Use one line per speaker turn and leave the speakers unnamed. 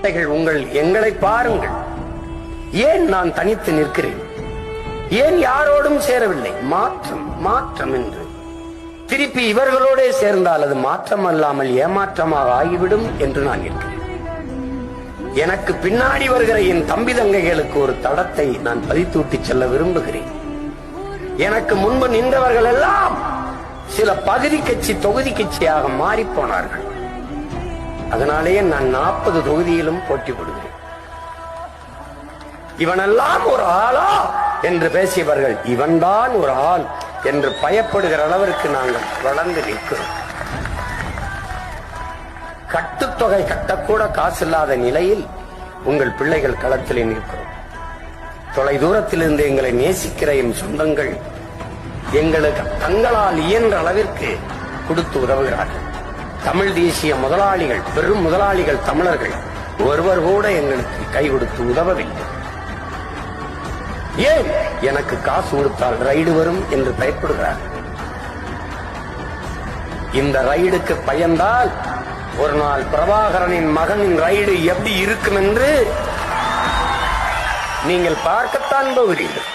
பிள்ளைகள் உங்கள் எங்களை பாருங்கள். ஏன் நான் தனித்து நிற்கிறேன்? ஏன் யாரோடும் சேரவில்லை? மாற்றம் மாற்றம் என்று. திருப்பி இவர்களோடே சேர்ந்தால் அது மாற்றம் அல்லாமல் ஏமாற்றமாக ஆகிவிடும் என்று நான் இருக்கிறேன் எனக்கு பின்னாடி வருகிற என் தம்பி தங்கைகளுக்கு ஒரு தடத்தை நான் பதித்தூட்டி செல்ல விரும்புகிறேன். எனக்கு முன்பு நின்றவர்கள் எல்லாம் சில பகுதி கட்சி தொகுதி கட்சியாக மாறிப்போனார்கள் அதனாலேயே நான் நாற்பது தொகுதியிலும் போட்டி போடுகிறேன். இவனெல்லாம் ஒரு ஆளா என்று பேசியவர்கள் இவன்தான் ஒரு ஆள் என்று பயப்படுகிற அளவிற்கு நாங்கள் வளர்ந்து நிற்கிறோம். கட்டுத்தொகை கட்டக்கூட காசில்லாத நிலையில் உங்கள் பிள்ளைகள் களத்திலே நிற்கிறோம். தொலை தூரத்திலிருந்து எங்களை நேசிக்கிற என் சொந்தங்கள் எங்களுக்கு தங்களால் இயன்ற அளவிற்கு கொடுத்து உதவுகிறார்கள். தமிழ் தேசிய முதலாளிகள் பெரும் முதலாளிகள் தமிழர்கள் ஒருவர் கூட எங்களுக்கு கை கொடுத்து உதவவில்லை. ஏன் எனக்கு காசு கொடுத்தால் ரைடு வரும் என்று பயப்படுகிறார்? இந்த ரைடுக்கு பயந்தால் ஒரு நாள் பிரபாகரனின் மகனின் ரைடு எப்படி இருக்கும் என்று நீங்கள் பார்க்கத்தான் போகிறீர்கள்.